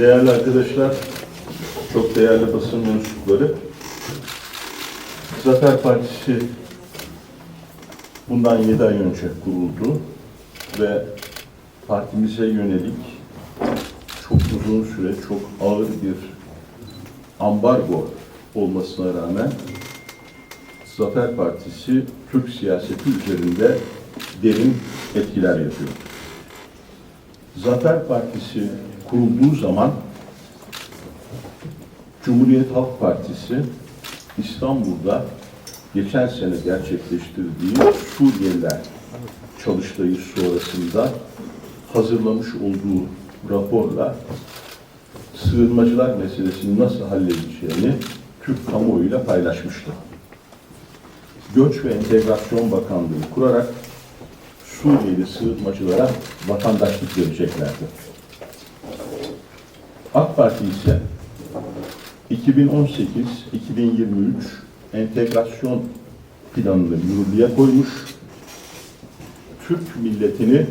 Değerli arkadaşlar, çok değerli basın mensupları, Zafer Partisi bundan 7 ay önce kuruldu ve partimize yönelik çok uzun süre, çok ağır bir ambargo olmasına rağmen Zafer Partisi Türk siyaseti üzerinde derin etkiler yapıyor. Zafer Partisi kurulduğu zaman Cumhuriyet Halk Partisi İstanbul'da geçen sene gerçekleştirdiği Suriyeliler çalıştayı sonrasında hazırlamış olduğu raporla sığınmacılar meselesini nasıl halledeceğini Türk kamuoyuyla paylaşmıştı. Göç ve Entegrasyon Bakanlığı kurarak Suriyeli sığınmacılara vatandaşlık vereceklerdi. AK Parti ise 2018-2023 entegrasyon planını yürürlüğe koymuş, Türk milletini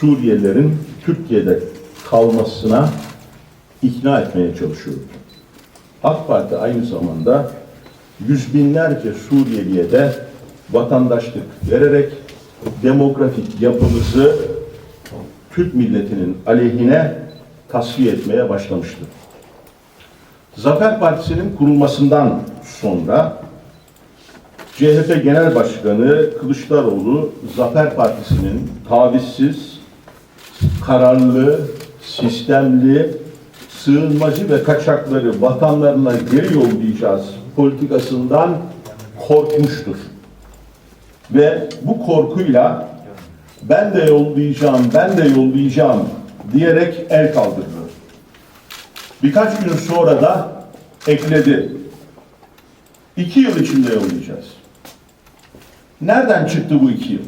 Suriyelilerin Türkiye'de kalmasına ikna etmeye çalışıyordu. AK Parti aynı zamanda yüz binlerce Suriyeliye de vatandaşlık vererek demografik yapımızı Türk milletinin aleyhine tasfiye etmeye başlamıştı. Zafer Partisi'nin kurulmasından sonra CHP Genel Başkanı Kılıçdaroğlu Zafer Partisi'nin tavizsiz, kararlı, sistemli, sığınmacı ve kaçakları vatanlarına geri yollayacağız politikasından korkmuştur. Ve bu korkuyla ben de yollayacağım, ben de yollayacağım diyerek el kaldırdı. Birkaç gün sonra da ekledi. İki yıl içinde yollayacağız. Nereden çıktı bu iki yıl?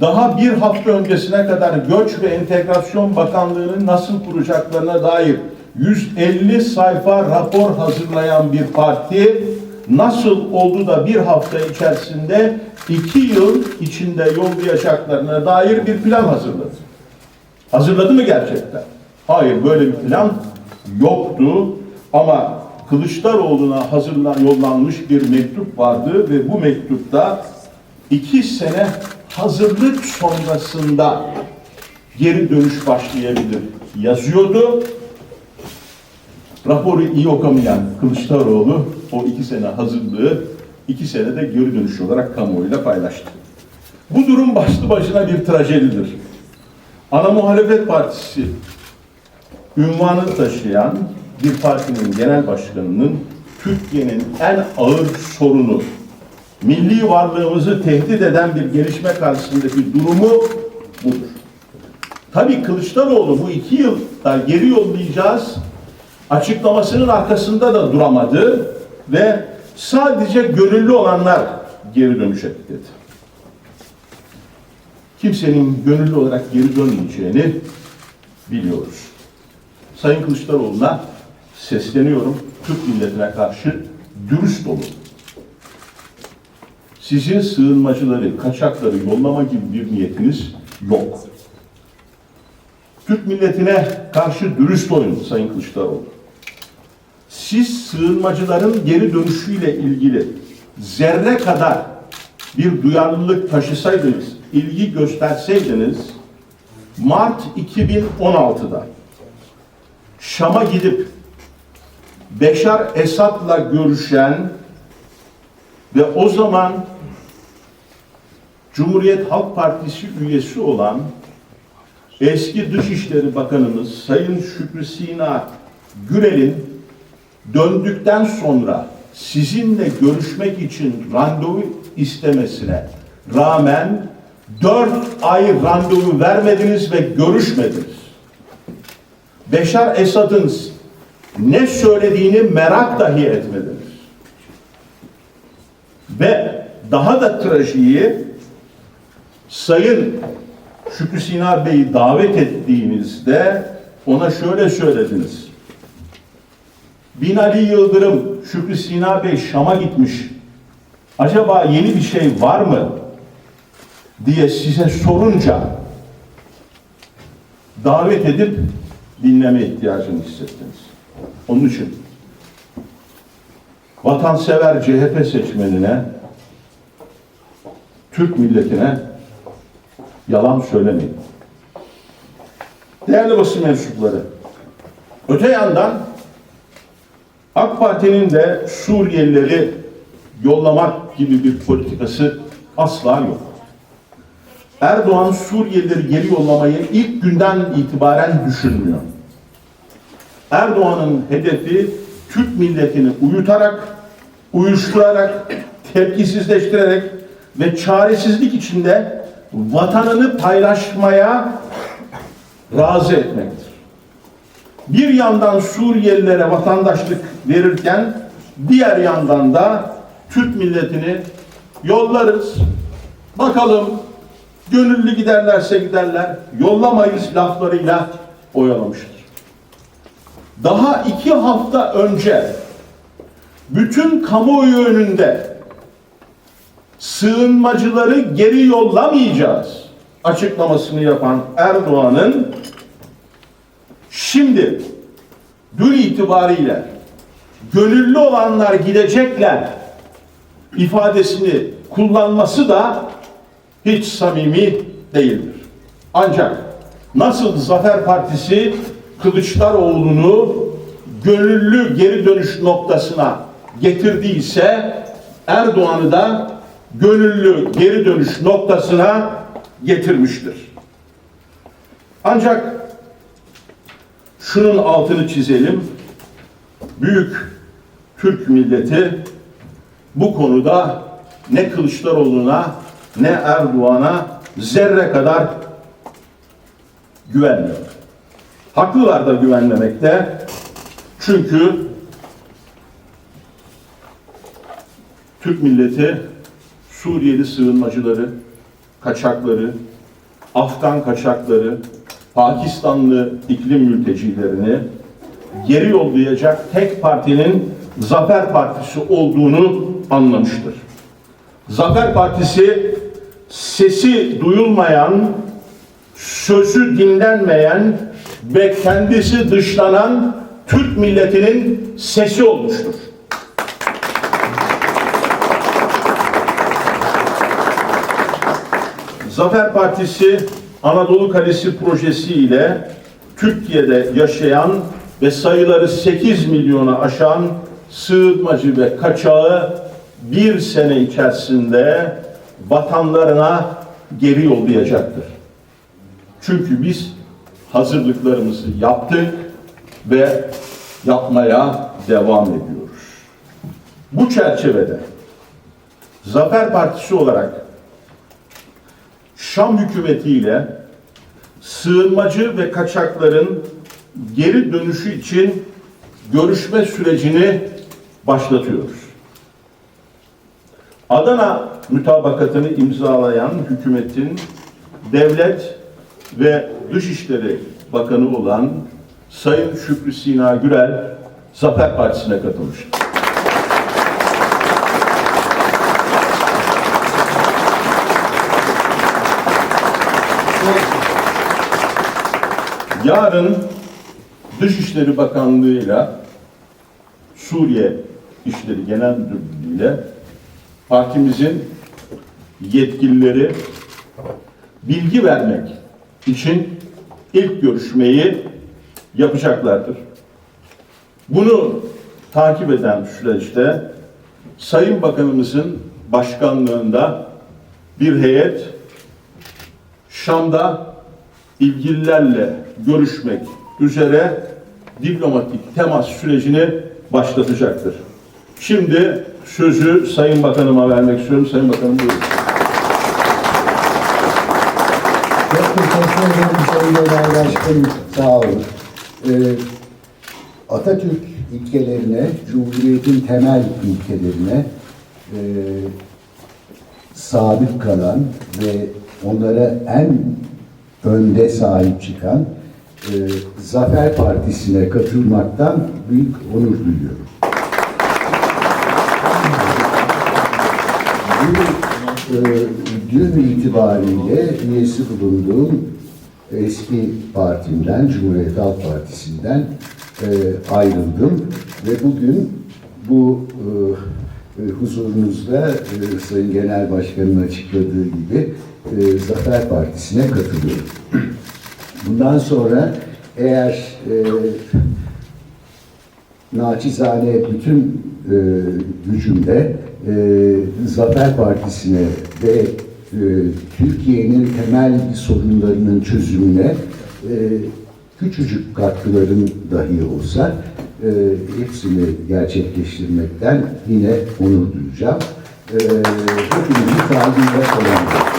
Daha bir hafta öncesine kadar Göç ve Entegrasyon Bakanlığı'nı nasıl kuracaklarına dair 150 sayfa rapor hazırlayan bir parti nasıl oldu da bir hafta içerisinde iki yıl içinde yollayacaklarına dair bir plan hazırladı. Hazırladı mı gerçekten? Hayır böyle bir plan yoktu ama Kılıçdaroğlu'na hazırlan yollanmış bir mektup vardı ve bu mektupta iki sene hazırlık sonrasında geri dönüş başlayabilir yazıyordu. Raporu iyi okamayan Kılıçdaroğlu o iki sene hazırlığı iki senede geri dönüş olarak kamuoyuyla paylaştı. Bu durum başlı başına bir trajedidir. Ana muhalefet partisi ünvanı taşıyan bir partinin genel başkanının Türkiye'nin en ağır sorunu, milli varlığımızı tehdit eden bir gelişme karşısındaki durumu budur. Tabii Kılıçdaroğlu bu iki yılda geri yollayacağız açıklamasının arkasında da duramadı ve sadece gönüllü olanlar geri etti dedi. Kimsenin gönüllü olarak geri dönmeyeceğini biliyoruz. Sayın Kılıçdaroğlu'na sesleniyorum. Türk milletine karşı dürüst olun. Sizin sığınmacıları, kaçakları yollama gibi bir niyetiniz yok. Türk milletine karşı dürüst olun Sayın Kılıçdaroğlu. Siz sığınmacıların geri dönüşüyle ilgili zerre kadar bir duyarlılık taşısaydınız, ilgi gösterseydiniz, Mart 2016'da Şam'a gidip Beşar Esad'la görüşen ve o zaman Cumhuriyet Halk Partisi üyesi olan eski Dışişleri Bakanımız Sayın Şükrü Sina Gürel'in döndükten sonra sizinle görüşmek için randevu istemesine rağmen dört ay randevu vermediniz ve görüşmediniz. Beşar Esad'ın ne söylediğini merak dahi etmediniz. Ve daha da trajiği Sayın Şükrü Sina Bey'i davet ettiğinizde ona şöyle söylediniz. Binali Yıldırım, Şükrü Sina Bey Şam'a gitmiş. Acaba yeni bir şey var mı? Diye size sorunca davet edip dinleme ihtiyacını hissettiniz. Onun için vatansever CHP seçmenine, Türk milletine yalan söylemeyin. Değerli basın mensupları, öte yandan AK Parti'nin de Suriyelileri yollamak gibi bir politikası asla yok. Erdoğan Suriyelileri geri yollamayı ilk günden itibaren düşünmüyor. Erdoğan'ın hedefi Türk milletini uyutarak, uyuşturarak, tepkisizleştirerek ve çaresizlik içinde vatanını paylaşmaya razı etmektir. Bir yandan Suriyelilere vatandaşlık verirken diğer yandan da Türk milletini yollarız. Bakalım gönüllü giderlerse giderler, yollamayız laflarıyla oyalamıştır. Daha iki hafta önce bütün kamuoyu önünde sığınmacıları geri yollamayacağız açıklamasını yapan Erdoğan'ın şimdi dün itibariyle gönüllü olanlar gidecekler ifadesini kullanması da hiç samimi değildir. Ancak nasıl Zafer Partisi Kılıçdaroğlu'nu gönüllü geri dönüş noktasına getirdiyse Erdoğan'ı da gönüllü geri dönüş noktasına getirmiştir. Ancak şunun altını çizelim. Büyük Türk milleti bu konuda ne Kılıçdaroğlu'na ne Erdoğan'a zerre kadar güvenmiyor. Haklılar da güvenmemekte. Çünkü Türk milleti Suriyeli sığınmacıları, kaçakları, Afgan kaçakları, Pakistanlı iklim mültecilerini geri yollayacak tek partinin Zafer Partisi olduğunu anlamıştır. Zafer Partisi sesi duyulmayan, sözü dinlenmeyen ve kendisi dışlanan Türk milletinin sesi olmuştur. Zafer Partisi Anadolu Kalesi projesi ile Türkiye'de yaşayan ve sayıları 8 milyona aşan sığınmacı ve kaçağı bir sene içerisinde vatanlarına geri yollayacaktır. Çünkü biz hazırlıklarımızı yaptık ve yapmaya devam ediyoruz. Bu çerçevede Zafer Partisi olarak Şam hükümetiyle sığınmacı ve kaçakların geri dönüşü için görüşme sürecini başlatıyoruz. Adana mütabakatını imzalayan hükümetin devlet ve Dışişleri Bakanı olan Sayın Şükrü Sina Gürel Zafer Partisi'ne katılmıştır. Yarın Dışişleri Bakanlığı'yla Suriye İşleri Genel Müdürlüğü ile partimizin yetkilileri bilgi vermek için ilk görüşmeyi yapacaklardır. Bunu takip eden süreçte Sayın Bakanımızın başkanlığında bir heyet Şam'da ilgililerle görüşmek üzere diplomatik temas sürecini başlatacaktır. Şimdi sözü Sayın Bakanıma vermek istiyorum. Sayın Bakanım buyurun. Çok teşekkür ederim Sayın Genel Başkanım. Sağ olun. Ee, Atatürk ilkelerine, Cumhuriyet'in temel ilkelerine e, sadık kalan ve onlara en önde sahip çıkan e, Zafer Partisi'ne katılmaktan büyük onur duyuyorum. Bu, e, dün itibariyle üyesi bulunduğum eski partimden, Cumhuriyet Halk Partisi'nden e, ayrıldım ve bugün bu e, e, huzurunuzda e, Sayın Genel Başkan'ın açıkladığı gibi e, Zafer Partisi'ne katılıyorum. Bundan sonra eğer e, naçizane bütün e, gücümle e, Zafer Partisi'ne ve Türkiye'nin temel sorunlarının çözümüne e, küçücük katkıların dahi olsa e, hepsini gerçekleştirmekten yine onur duyacağım. E, hepinizin sağlığıyla selamlar.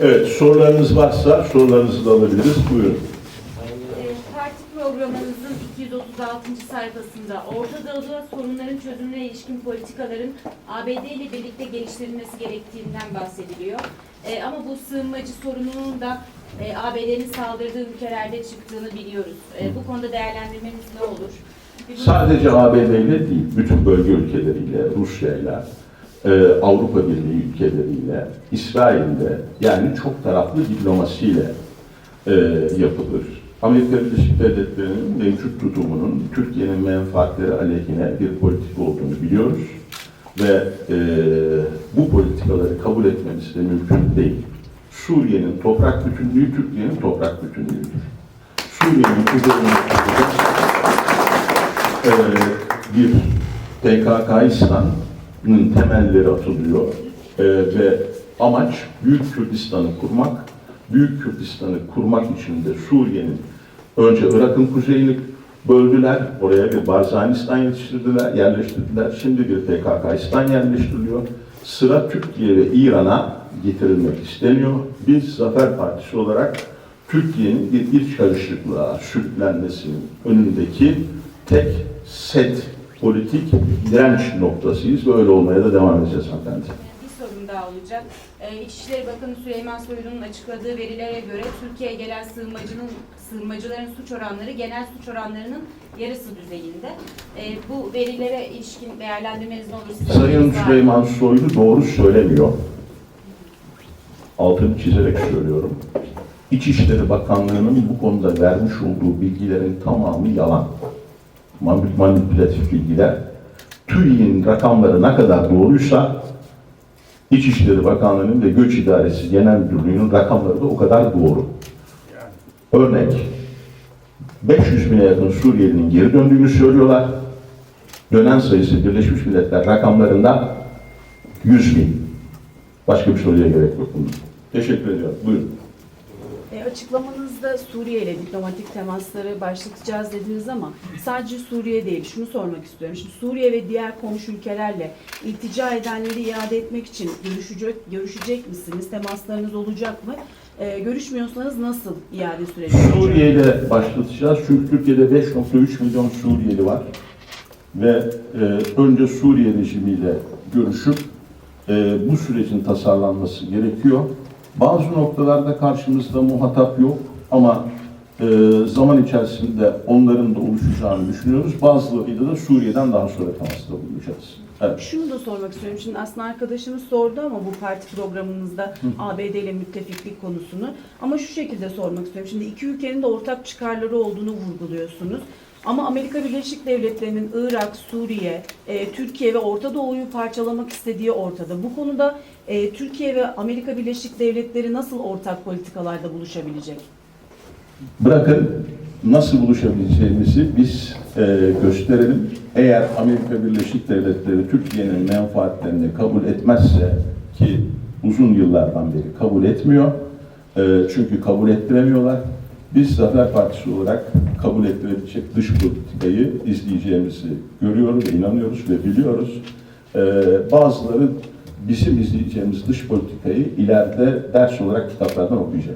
Evet, sorularınız varsa sorularınızı da alabiliriz. Buyurun. Ee, Parti programınızın 236. sayfasında Orta Doğu'da sorunların çözümüne ilişkin politikaların ABD ile birlikte geliştirilmesi gerektiğinden bahsediliyor. Ee, ama bu sığınmacı sorununun da e, ABD'nin saldırdığı ülkelerde çıktığını biliyoruz. Ee, bu konuda değerlendirmeniz ne olur? Sadece ABD ile değil, bütün bölge ülkeleriyle, Rusya'yla, e, Avrupa Birliği ülkeleriyle, İsrail'de yani çok taraflı diplomasiyle e, yapılır. Amerika Birleşik Devletleri'nin mevcut tutumunun Türkiye'nin menfaatleri aleyhine bir politika olduğunu biliyoruz ve e, bu politikaları kabul etmemiz de mümkün değil. Suriye'nin toprak bütünlüğü Türkiye'nin toprak bütünlüğüdür. Suriye'nin tutacak e, bir PKK'nın temelleri atılıyor E, ve amaç Büyük Kürdistan'ı kurmak. Büyük Kürdistan'ı kurmak için de Suriye'nin önce Irak'ın kuzeyini böldüler, oraya bir Barzanistan yetiştirdiler, yerleştirdiler. Şimdi bir PKK'istan yerleştiriliyor. Sıra Türkiye ve İran'a getirilmek isteniyor. Biz Zafer Partisi olarak Türkiye'nin bir iç karışıklığa sürüklenmesinin önündeki tek set politik direnç noktasıyız ve öyle olmaya da devam edeceğiz hanımefendi. Bir sorum daha olacak. Ee, İçişleri Bakanı Süleyman Soylu'nun açıkladığı verilere göre Türkiye'ye gelen sığınmacının, sığınmacıların suç oranları genel suç oranlarının yarısı düzeyinde. Ee, bu verilere ilişkin değerlendirmeniz ne olur? Sayın? Süleyman Soylu doğru söylemiyor. Altını çizerek söylüyorum. İçişleri Bakanlığı'nın bu konuda vermiş olduğu bilgilerin tamamı yalan. Manip- Manipülatif bilgiler. TÜİ'nin rakamları ne kadar doğruysa İçişleri Bakanlığı'nın ve Göç İdaresi Genel Müdürlüğü'nün rakamları da o kadar doğru. Örnek, 500 bine yakın Suriyelinin geri döndüğünü söylüyorlar. Dönen sayısı Birleşmiş Milletler rakamlarında 100 bin. Başka bir soruya gerek yok. Teşekkür ediyorum. Buyurun. E, açıklamanızda Suriye ile diplomatik temasları başlatacağız dediniz ama sadece Suriye değil. Şunu sormak istiyorum. Şimdi Suriye ve diğer komşu ülkelerle iltica edenleri iade etmek için görüşecek, görüşecek misiniz? Temaslarınız olacak mı? E, görüşmüyorsanız nasıl iade süreci? Suriye ile başlatacağız. Çünkü Türkiye'de 5.3 milyon Suriyeli var. Ve e, önce Suriye rejimiyle görüşüp e, bu sürecin tasarlanması gerekiyor. Bazı noktalarda karşımızda muhatap yok ama e, zaman içerisinde onların da oluşacağını düşünüyoruz. Bazılarıyla da Suriye'den daha sonra temasta bulunacağız. Evet. Şunu da sormak istiyorum. Şimdi aslında arkadaşımız sordu ama bu parti programınızda ABD ile müttefiklik konusunu. Ama şu şekilde sormak istiyorum. Şimdi iki ülkenin de ortak çıkarları olduğunu vurguluyorsunuz. Ama Amerika Birleşik Devletleri'nin Irak, Suriye, e, Türkiye ve Orta Doğu'yu parçalamak istediği ortada. Bu konuda e, Türkiye ve Amerika Birleşik Devletleri nasıl ortak politikalarda buluşabilecek? Bırakın nasıl buluşabileceğimizi biz e, gösterelim. Eğer Amerika Birleşik Devletleri Türkiye'nin menfaatlerini kabul etmezse ki uzun yıllardan beri kabul etmiyor. e, çünkü kabul ettiremiyorlar. Biz Zafer Partisi olarak kabul ettirebilecek dış politikayı izleyeceğimizi görüyoruz inanıyoruz ve biliyoruz. E, bazıları bizim izleyeceğimiz dış politikayı ileride ders olarak kitaplardan okuyacak.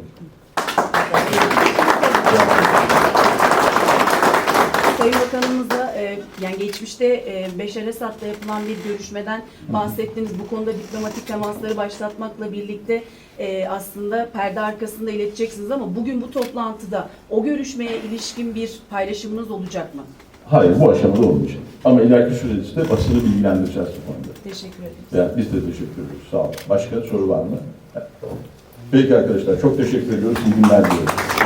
Yani geçmişte e, Beşer Esad'la yapılan bir görüşmeden bahsettiniz. Bu konuda diplomatik temasları başlatmakla birlikte e, aslında perde arkasında ileteceksiniz ama bugün bu toplantıda o görüşmeye ilişkin bir paylaşımınız olacak mı? Hayır bu aşamada olmayacak. Ama ileriki süreçte basını bilgilendireceğiz bu konuda. Teşekkür ederim. Yani biz de teşekkür ediyoruz. Sağ olun. Başka soru var mı? Peki arkadaşlar çok teşekkür ediyoruz. İyi günler diliyoruz.